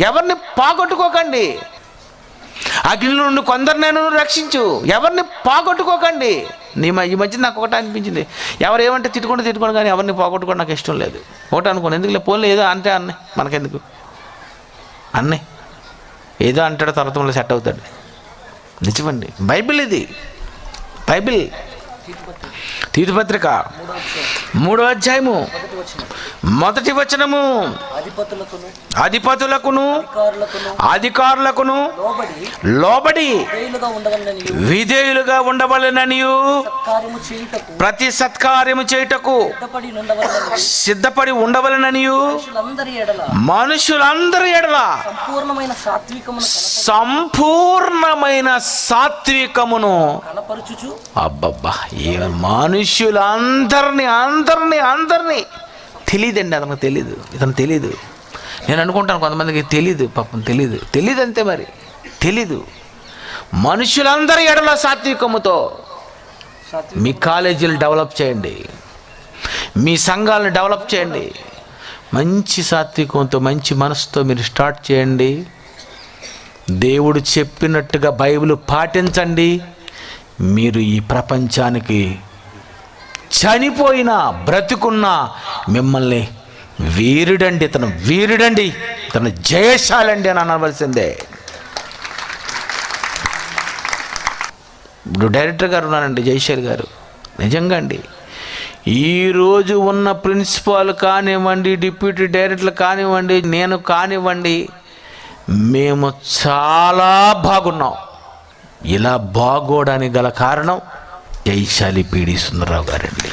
ఎవరిని పోగొట్టుకోకండి. అగ్ని నుండి కొందరు నేను రక్షించు. ఎవరిని పోగొట్టుకోకండి. నీ ఈ మధ్య నాకు ఒకటి అనిపించింది. ఎవరు ఏమంటే తిట్టుకుంటే తిట్టుకోండి కానీ ఎవరిని పోగొట్టుకోవడం నాకు ఇష్టం లేదు. ఒకటి అనుకోండి ఎందుకులే? పోన్లే ఏదో అంటే అన్నీ. మనకెందుకు? అన్నీ. ఏదో అంటాడు తర్వాత సెట్ అవుతాడు. నిజమండి. బైబిల్ ఇది. బైబిల్ తీర్థపత్రిక మూడో అధ్యాయము. మొదటి వచనము. అధిపతులకును అధికారులకును లోబడి ఉండవలనని విధేయులుగా చేయుటకు ప్రతి సత్కార్యము చేయుటకు సిద్ధపడి ఉండవలనని మనుషులందరి ఎడల సంపూర్ణమైన సాత్వికమును అబ్బబ్బా. ఏ మనుష్యులందరినీ అందరినీ అందరినీ. తెలియదండి అతనికి తెలీదు. ఇతను తెలీదు. నేను అనుకుంటాను కొంతమందికి తెలీదు పాపం తెలీదు. తెలీదు అంతే మరి. తెలీదు. మనుషులందరి ఎడల సాత్వికముతో మీ కాలేజీలు డెవలప్ చేయండి. మీ సంఘాలను డెవలప్ చేయండి. మంచి సాత్వికంతో మంచి మనసుతో మీరు స్టార్ట్ చేయండి. దేవుడు చెప్పినట్టుగా బైబిల్ పాటించండి. మీరు ఈ ప్రపంచానికి చనిపోయినా బ్రతుకున్నా మిమ్మల్ని వీరుడండి ఇతను వీరుడండి ఇతను జయశాలండి అని అనవలసిందే. ఇప్పుడు డైరెక్టర్ గారు ఉన్నారండి జయశేర్ గారు. నిజంగా అండి. ఈరోజు ఉన్న ప్రిన్సిపాల్ కానివ్వండి డిప్యూటీ డైరెక్టర్లు కానివ్వండి నేను కానివ్వండి మేము చాలా బాగున్నాం. ఇలా బాగోడానికి గల కారణం జైశాలి పీడి సుందరరావు గారండి.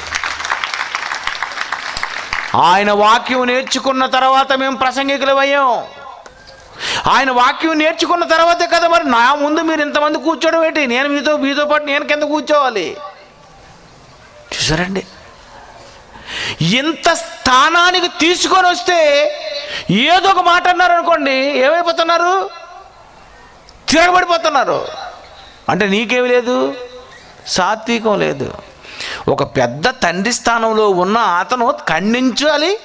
ఆయన వాక్యం నేర్చుకున్న తర్వాత మేము ప్రసంగికులు అయ్యాం ఆయన వాక్యం నేర్చుకున్న తర్వాతే కదా మరి నా ముందు మీరు ఇంతమంది కూర్చోవడం ఏంటి? నేను మీతో మీతో పాటు నేను కింద కూర్చోవాలి. చూసారండి? ఇంత స్థానానికి తీసుకొని వస్తే ఏదో ఒక మాట అన్నారు అనుకోండి ఏమైపోతున్నారు? తిరగబడిపోతున్నారు. అంటే నీకేమి లేదు? సాత్వికం లేదు. ఒక పెద్ద తండ్రి స్థానంలో ఉన్న అతను ఖండించాలి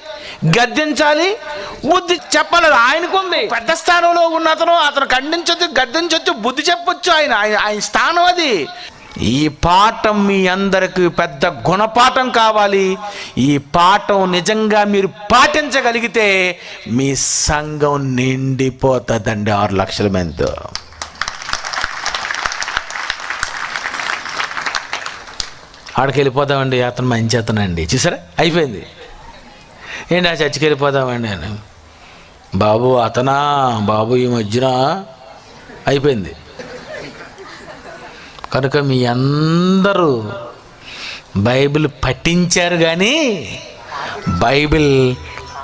గద్దించాలి బుద్ధి చెప్పాలి ఆయనకుంది. పెద్ద స్థానంలో ఉన్న అతను అతను ఖండించొచ్చు గద్దించొచ్చు బుద్ధి చెప్పొచ్చు ఆయన. ఆయన ఆయన స్థానం అది. ఈ పాఠం మీ అందరికి పెద్ద గుణపాఠం కావాలి. ఈ పాఠం నిజంగా మీరు పాటించగలిగితే మీ సంఘం నిండిపోతుందండి ఆరు లక్షల మందితో ఆడికి వెళ్ళిపోదామండి అతను మంచి అతనండి చూసారా? అయిపోయింది. ఏంటి ఆ చర్చికి వెళ్ళిపోదామండి అని. బాబు అతనా? బాబు ఈ మధ్యన అయిపోయింది. కనుక మీ అందరూ బైబిల్ పఠించారు కానీ బైబిల్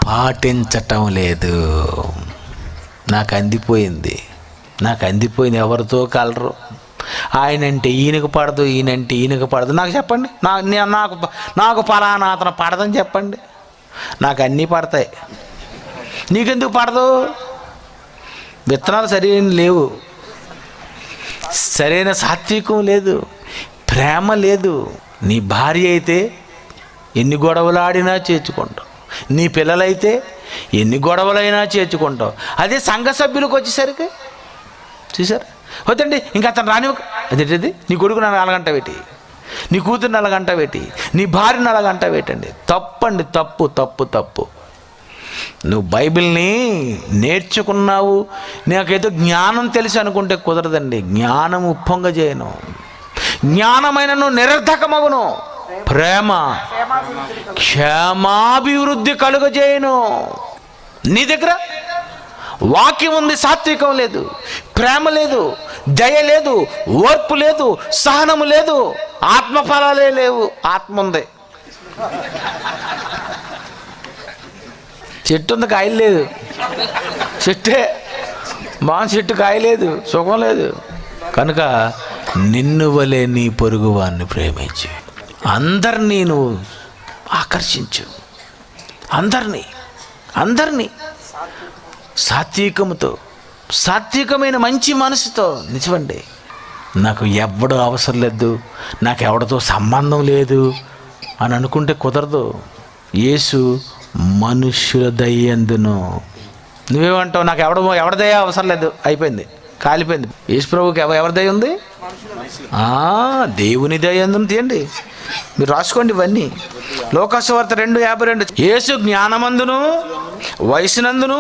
పాటించటం లేదు. నాకు అందిపోయింది. నాకు అందిపోయింది ఎవరితో కలరు? ఆయనంటే ఈయనకు పడదు ఈయనంటే ఈయనకు పడదు. నాకు చెప్పండి. నా నాకు నాకు పలానా అతను పడదని చెప్పండి. నాకు అన్నీ పడతాయి. నీకెందుకు పడదు? విత్తనాలు సరైన లేవు. సరైన సాత్వికం లేదు. ప్రేమ లేదు. నీ భార్య అయితే ఎన్ని గొడవలు ఆడినా చేర్చుకుంటావు. నీ పిల్లలైతే ఎన్ని గొడవలైనా చేర్చుకుంటావు. అదే సంఘ సభ్యులకు వచ్చేసరికి చూసారా? వద్దండి ఇంకా అతను రాని అదేంటిది? నీ కొడుకు నన్ను అలాగంట పెట్టి నీ కూతురు నలగంట పెట్టి నీ భార్య నలగంట పెట్టండి. తప్పండి తప్పు తప్పు తప్పు. నువ్వు బైబిల్ని నేర్చుకున్నావు. నాకేదో జ్ఞానం తెలిసి అనుకుంటే కుదరదండి. జ్ఞానం ఉప్పొంగ చేయను. జ్ఞానమైనను నిరర్ధకమగును. ప్రేమ క్షేమాభివృద్ధి కలుగజేయను. నీ దగ్గర వాక్యం ఉంది సాత్వికం లేదు ప్రేమ లేదు దయ లేదు ఓర్పు లేదు సహనము లేదు ఆత్మఫలాలే లేవు ఆత్మ ఉంది. చెట్టు ఉంది కాయలు లేదు. చెట్టే మా చెట్టు కాయలేదు సుఖం లేదు. కనుక నిన్ను వలే నీ పొరుగు వారిని ప్రేమించు. అందరినీ నువ్వు ఆకర్షించు. అందరినీ అందరినీ. సాత్వికముతో సాత్వికమైన మంచి మనసుతో. నిజమండి. నాకు ఎవడు అవసరం లేదు. నాకు ఎవరితో సంబంధం లేదు అని అనుకుంటే కుదరదు. యేసు మనుష్యుల దయ్యందును. నువ్వేమంటావు? నాకు ఎవడ ఎవరిదయ అవసరం లేదు. అయిపోయింది. కాలిపోయింది. యేసు ప్రభుకి ఎవ ఎవరి దయ ఉంది? దేవుని దయ ఎందును తీయండి? మీరు రాసుకోండి ఇవన్నీ. లోకాసువార్త రెండు యాభై రెండు. యేసు జ్ఞానమందును వయసునందును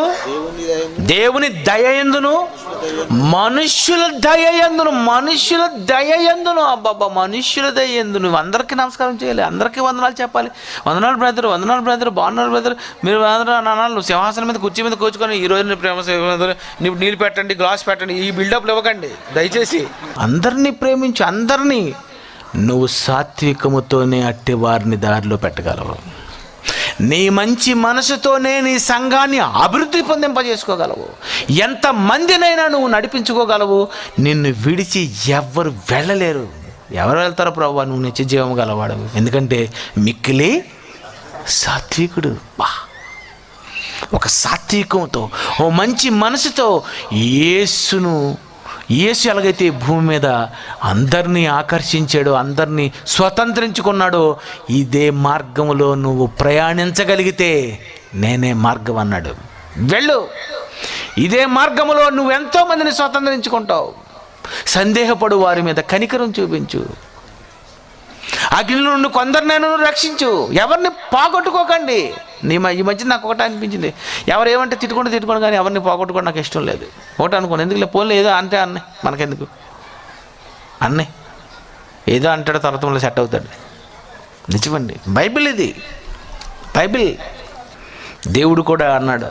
దేవుని దయ ఎందును మనుష్యుల దయయందును మనుష్యుల దయ ఎందును. అబ్బాబ్బా మనుష్యుల దయ ఎందును. అందరికీ నమస్కారం చేయాలి. అందరికీ వందనాలు చెప్పాలి. వందనాలు బ్రదర్ వందనాలు బ్రదర్ బాగున్నారు బ్రదర్. మీరు వందనాలు నాన్న నువ్వు సింహాసనం మీద కుర్చీ మీద కూర్చుకొని ఈ రోజు ప్రేమ నీళ్ళు పెట్టండి గ్లాస్ పెట్టండి ఈ బిల్డప్లు ఇవ్వకండి. దయచేసి. అందరినీ ప్రేమించు అందరినీ. నువ్వు సాత్వికముతోనే అట్టి వారిని దారిలో పెట్టగలవు. నీ మంచి మనసుతోనే నీ సంఘాన్ని అభివృద్ధి పొందింపజేసుకోగలవు. ఎంతమందినైనా నువ్వు నడిపించుకోగలవు. నిన్ను విడిచి ఎవ్వరు వెళ్ళలేరు. ఎవరు వెళ్తారో ప్రభు నువ్వు నిత్య జీవం గలవాడు ఎందుకంటే మిక్కిలి సాత్వికుడు. బా. ఒక సాత్వికంతో ఓ మంచి మనసుతో యేసును ఏసు ఎలాగైతే భూమి మీద అందరినీ ఆకర్షించాడో అందరినీ స్వతంత్రించుకున్నాడో ఇదే మార్గంలో నువ్వు ప్రయాణించగలిగితే నేనే మార్గం అన్నాడు. వెళ్ళు. ఇదే మార్గములో నువ్వు ఎంతో మందిని స్వతంత్రించుకుంటావు. సందేహపడు వారి మీద కనికరం చూపించు. అగ్ని నుండి కొందరినైనా రక్షించు. ఎవరిని పోగొట్టుకోకండి. నీ ఈ మధ్య నాకు ఒకటి అనిపించింది. ఎవరు ఏమంటే తిట్టుకుంటే తిట్టుకోండి కానీ ఎవరిని పోగొట్టుకోవడం నాకు ఇష్టం లేదు. ఒకటి అనుకోండి. ఎందుకులే? పోలే ఏదో అంటే అన్నే. మనకెందుకు? అన్నే. ఏదో అంటాడు తర్వాత సెట్ అవుతాడు. నిజమండి. బైబిల్ ఇది. బైబిల్. దేవుడు కూడా అన్నాడు.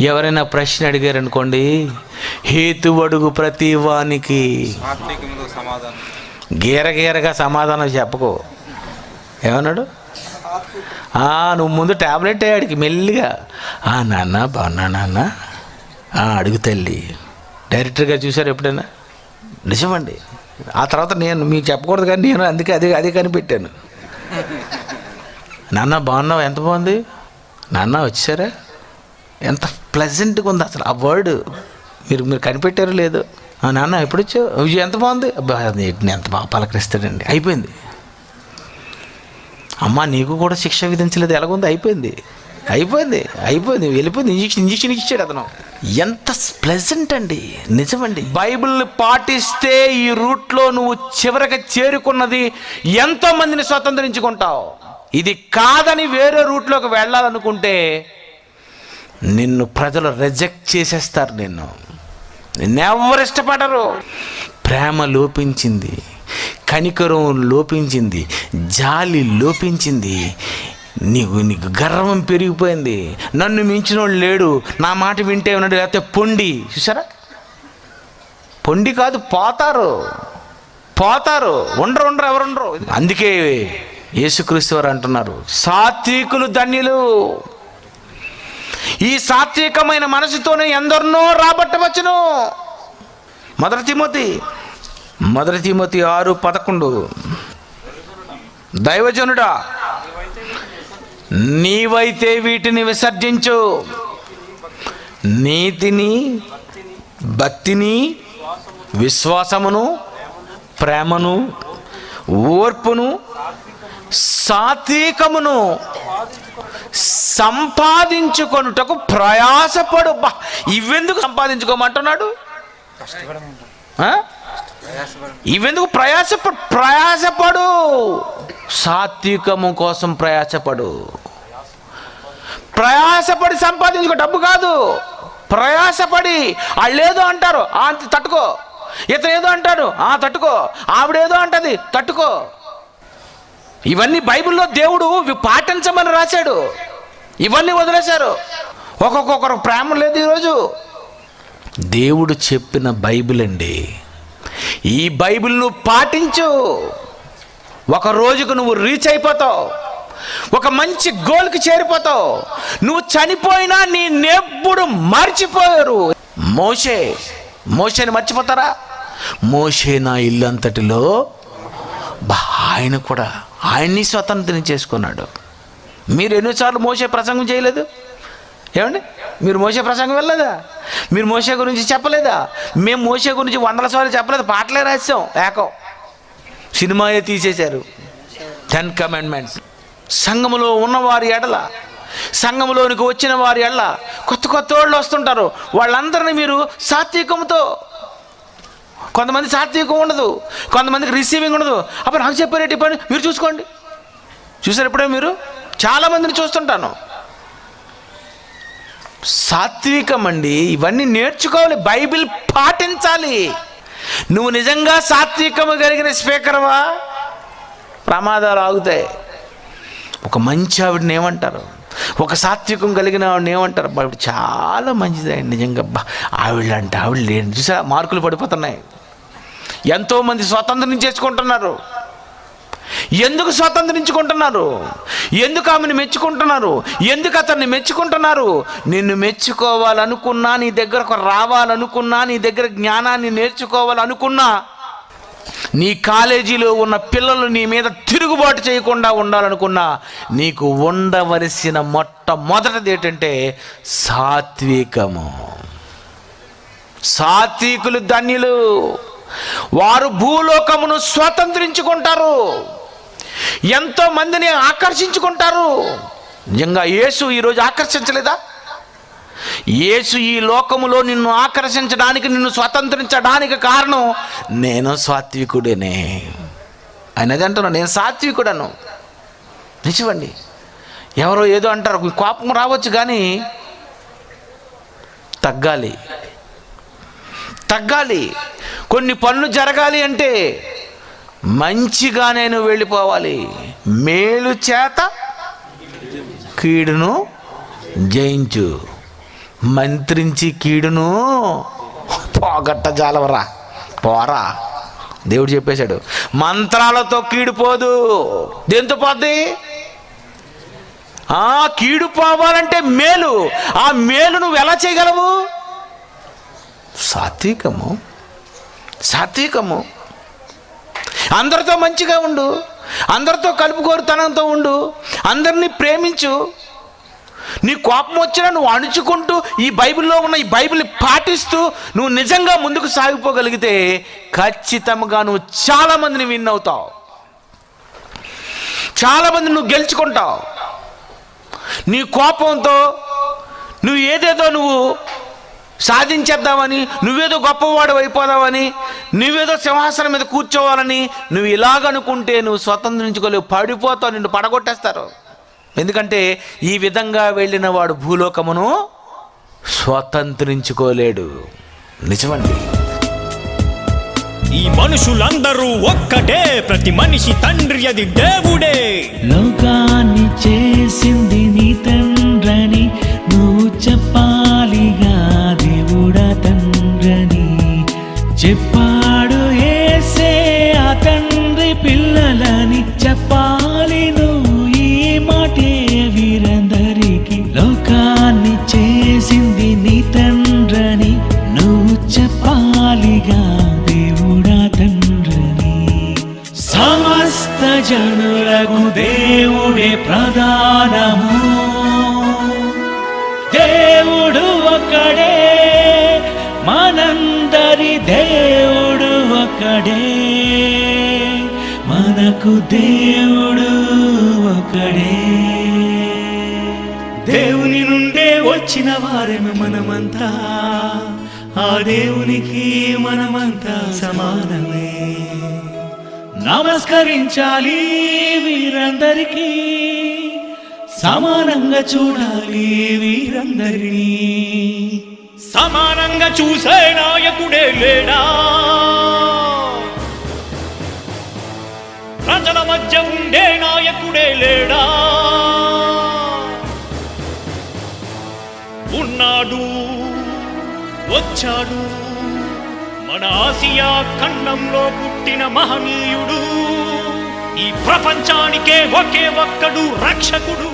ఎవరైనా ప్రశ్న అడిగారనుకోండి హేతు అడుగు ప్రతి వానికి. సమాధానం. గీరగీరగా సమాధానం చెప్పకు. ఏమన్నాడు? నువ్వు ముందు ట్యాబ్లెట్ అడిగి మెల్లిగా. "ఆ, నాన్న బాగున్నా నాన్న. అడుగు తల్లి. డైరెక్టర్గా చూశారు ఎప్పుడైనా? నిజమండి. ఆ తర్వాత నేను మీకు చెప్పకూడదు కానీ నేను అందుకే అదే అదే కనిపెట్టాను. నాన్న బాగున్నావు ఎంత బాగుంది నాన్న వచ్చారా? ఎంత ప్లెజెంట్గా ఉంది అసలు ఆ వర్డ్ మీరు మీరు కనిపెట్టారో లేదు? నాన్న ఎప్పుడు వచ్చావు "అయ్యో, ఎంత బాగుంది? అబ్బా ఎంత బాగా పలకరిస్తాడండి. అయిపోయింది. అమ్మ నీకు కూడా శిక్ష విధించలేదు. ఎలాగుంది? అయిపోయింది. అయిపోయింది. అయిపోయింది. వెళ్ళిపోయింది. ఇంజక్షన్ ఇంజక్షన్ ఇచ్చాడు అతను. ఎంత ప్లెజెంట్ అండి. నిజమండి. బైబిల్ని పాటిస్తే ఈ రూట్లో నువ్వు చివరికి చేరుకున్నది ఎంతో మందిని స్వతంత్రించుకుంటావు. ఇది కాదని వేరే రూట్లోకి వెళ్ళాలనుకుంటే నిన్ను ప్రజలు రిజెక్ట్ చేసేస్తారు నిన్ను. నిన్నెవ్వరు ఇష్టపడరు. ప్రేమ లోపించింది కనికరం లోపించింది జాలి లోపించింది. నీకు నీకు గర్వం పెరిగిపోయింది. నన్ను మించినోడు లేడు. నా మాట వింటే ఉన్నాడు. లేకపోతే పొండి. చూసారా పొండి కాదు పోతారు. పోతారు. ఉండరు ఉండరు ఎవరు ఉండరు. అందుకే యేసుక్రీస్తు వారు అంటున్నారు సాత్వికులు ధన్యులు. ఈ సాత్వికమైన మనసుతోనే ఎందరినో రాబట్టవచ్చును. మొదటి తిమోతి మొదటి తిమోతి ఆరు పదకొండు. దైవజనుడా నీవైతే వీటిని విసర్జించు. నీతిని భక్తిని విశ్వాసమును ప్రేమను ఓర్పును సాత్వికమును సంపాదించుకొనుటకు ప్రయాసపడు. బా ఇవెందుకు సంపాదించుకోమంటున్నాడు? ఇవెందుకు ప్రయాసపడు ప్రయాసపడు? సాత్వికము కోసం ప్రయాసపడు. ప్రయాసపడి సంపాదించుకో డబ్బు కాదు. ప్రయాసపడి. వాళ్ళు ఏదో అంటారు ఆ అంత తట్టుకో. ఇతను ఏదో అంటాడు ఆ తట్టుకో. ఆవిడేదో అంటది తట్టుకో. ఇవన్నీ బైబిల్లో దేవుడు పాటించమని రాశాడు. ఇవన్నీ వదిలేశారు. ఒక్కొక్కరు ప్రేమ లేదు ఈరోజు. దేవుడు చెప్పిన బైబిల్ అండి. ఈ బైబిల్ నువ్వు పాటించు. ఒక రోజుకు నువ్వు రీచ్ అయిపోతావు. ఒక మంచి గోల్కి చేరిపోతావు. నువ్వు చనిపోయినా నీ నెప్పుడు మర్చిపోయారు. మోషే మోషేని మర్చిపోతారా? మోషే నా ఇల్లంతటిలో బా ఆయన కూడా ఆయన్ని స్వతంత్రం చేసుకున్నాడు. మీరు ఎన్నిసార్లు మోసే ప్రసంగం చేయలేదు? ఏమండి? మీరు మోసే ప్రసంగం వెళ్ళలేదా? మీరు మోసే గురించి చెప్పలేదా? మేము మోసే గురించి వందల సార్లు చెప్పలేదు పాటలే రాసాం ఏకం. సినిమాయే తీసేశారు. టెన్ కమాండ్మెంట్స్ సంఘములో ఉన్నవారి ఎడల సంఘంలోనికి వచ్చిన వారి ఎడల కొత్త కొత్త వాళ్ళు వస్తుంటారు. వాళ్ళందరినీ మీరు సాత్వికంతో కొంతమంది సాత్వికం ఉండదు. కొంతమందికి రిసీవింగ్ ఉండదు. అప్పుడు నాకు చెప్పారేటి పని మీరు చూసుకోండి. చూసారు ఎప్పుడే మీరు? చాలామందిని చూస్తుంటాను. సాత్వికం అండి. ఇవన్నీ నేర్చుకోవాలి. బైబిల్ పాటించాలి. నువ్వు నిజంగా సాత్వికము కలిగిన స్పీకర్వా? ప్రమాదాలు ఆగుతాయి. ఒక మంచి ఆవిడని ఏమంటారు? ఒక సాత్వికం కలిగిన ఆవిడని ఏమంటారు? ఆవిడ చాలా మంచిది నిజంగా ఆవిడ అంటే ఆవిడ లేని. చూసా మార్కులు పడిపోతున్నాయి. ఎంతోమంది స్వాతంత్రం చేసుకుంటున్నారు. ఎందుకు స్వాతంత్రించుకుంటున్నారు ఎందుకు ఆమెను మెచ్చుకుంటున్నారు? ఎందుకు అతన్ని మెచ్చుకుంటున్నారు? నిన్ను మెచ్చుకోవాలనుకున్నా నీ దగ్గరకు రావాలనుకున్నా నీ దగ్గర జ్ఞానాన్ని నేర్చుకోవాలనుకున్నా నీ కాలేజీలో ఉన్న పిల్లలు నీ మీద తిరుగుబాటు చేయకుండా ఉండాలనుకున్నా నీకు ఉండవలసిన మొట్టమొదటిది ఏంటంటే సాత్వికము. సాత్వికులు ధన్యులు. వారు భూలోకమును స్వతంత్రించుకుంటారు. ఎంతో మందిని ఆకర్షించుకుంటారు. నిజంగా యేసు ఈరోజు ఆకర్షించలేదా? యేసు ఈ లోకములో నిన్ను ఆకర్షించడానికి నిన్ను స్వతంత్రించడానికి కారణం నేను సాత్వికుడేనే. ఆయన అదే అంటున్నాను నేను సాత్వికుడను. నిజమండి. ఎవరో ఏదో అంటారు కోపం రావచ్చు కానీ తగ్గాలి. తగ్గాలి. కొన్ని పనులు జరగాలి అంటే మంచిగా నేను వెళ్ళిపోవాలి. మేలు చేత కీడును జయించు. మంత్రించి కీడును పోగొట్ట జాలవరా. పోరా. దేవుడు చెప్పేశాడు మంత్రాలతో కీడిపోదు దేంతో పోద్ది? ఆ కీడు పోవాలంటే మేలు. ఆ మేలు నువ్వు ఎలా చేయగలవు? సాత్వికము. సాత్వికము. అందరితో మంచిగా ఉండు అందరితో కలుపుకోరుతనంతో ఉండు అందరినీ ప్రేమించు. నీ కోపం వచ్చినా నువ్వు అణుచుకుంటూ ఈ బైబిల్లో ఉన్న ఈ బైబిల్ని పాటిస్తూ నువ్వు నిజంగా ముందుకు సాగిపోగలిగితే ఖచ్చితంగా నువ్వు చాలామందిని విన్ అవుతావు. చాలామంది నువ్వు గెలుచుకుంటావు. నీ కోపంతో నువ్వు ఏదేదో నువ్వు సాధించేద్దామని నువ్వేదో గొప్పవాడు అయిపోదామని నువ్వేదో సింహాసనం మీద కూర్చోవాలని నువ్వు ఇలాగనుకుంటే నువ్వు స్వతంత్రించుకోలేవు పడిపోతావు నిన్ను పడగొట్టేస్తారు. ఎందుకంటే ఈ విధంగా వెళ్ళిన వాడు భూలోకమును స్వతంత్రించుకోలేడు. నిజమండి. ఈ మనుషులందరూ ఒక్కటే ప్రతి మనిషి తండ్రి అది దేవుడే. లోకాన్ని చేసింది నీ తండ్రని సమస్త జనులకు దేవుడే ప్రధానము. దేవుడు ఒకడే మనందరి దేవుడు ఒకడే మనకు దేవుడు ఒకడే దేవుని నుండే వచ్చిన వారెము మనమంతా. ఆ దేవునికి మనమంతా సమానమే. నమస్కరించాలి వీరందరికీ. సమానంగా చూడాలి వీరందరినీ. సమానంగా చూసే నాయకుడే లేడా? ప్రజల మధ్య ఉండే నాయకుడే లేడా? ఉన్నాడు వచ్చాడు. మన ఆసియా ఖండంలో పుట్టిన మహనీయుడు. ఈ ప్రపంచానికే ఒకే ఒక్కడు రక్షకుడు.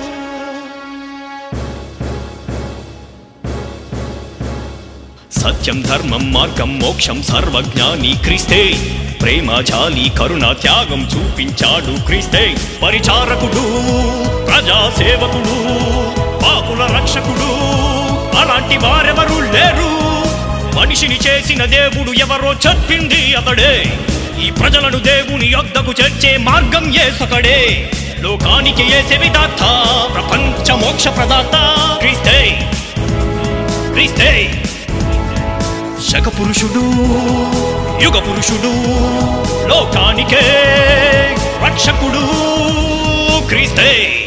సత్యం ధర్మం మార్గం మోక్షం సర్వజ్ఞాని క్రీస్తే. ప్రేమ జాలి కరుణ త్యాగం చూపించాడు క్రీస్తే. పరిచారకుడు ప్రజాసేవకుడు పాపుల రక్షకుడు. అలాంటి వారెవరూ లేరు. మనిషిని చేసిన దేవుడు ఎవరో చెప్పింది అతడే. ఈ ప్రజలను దేవుని యొద్దకు చేర్చే మార్గం ఏసొకడే. లోకానికి ఏసే విధాత ప్రపంచ మోక్ష ప్రదాత క్రీస్తే క్రీస్తే. శక పురుషుడు యుగ పురుషుడు లోకానికే రక్షకుడు క్రీస్తే.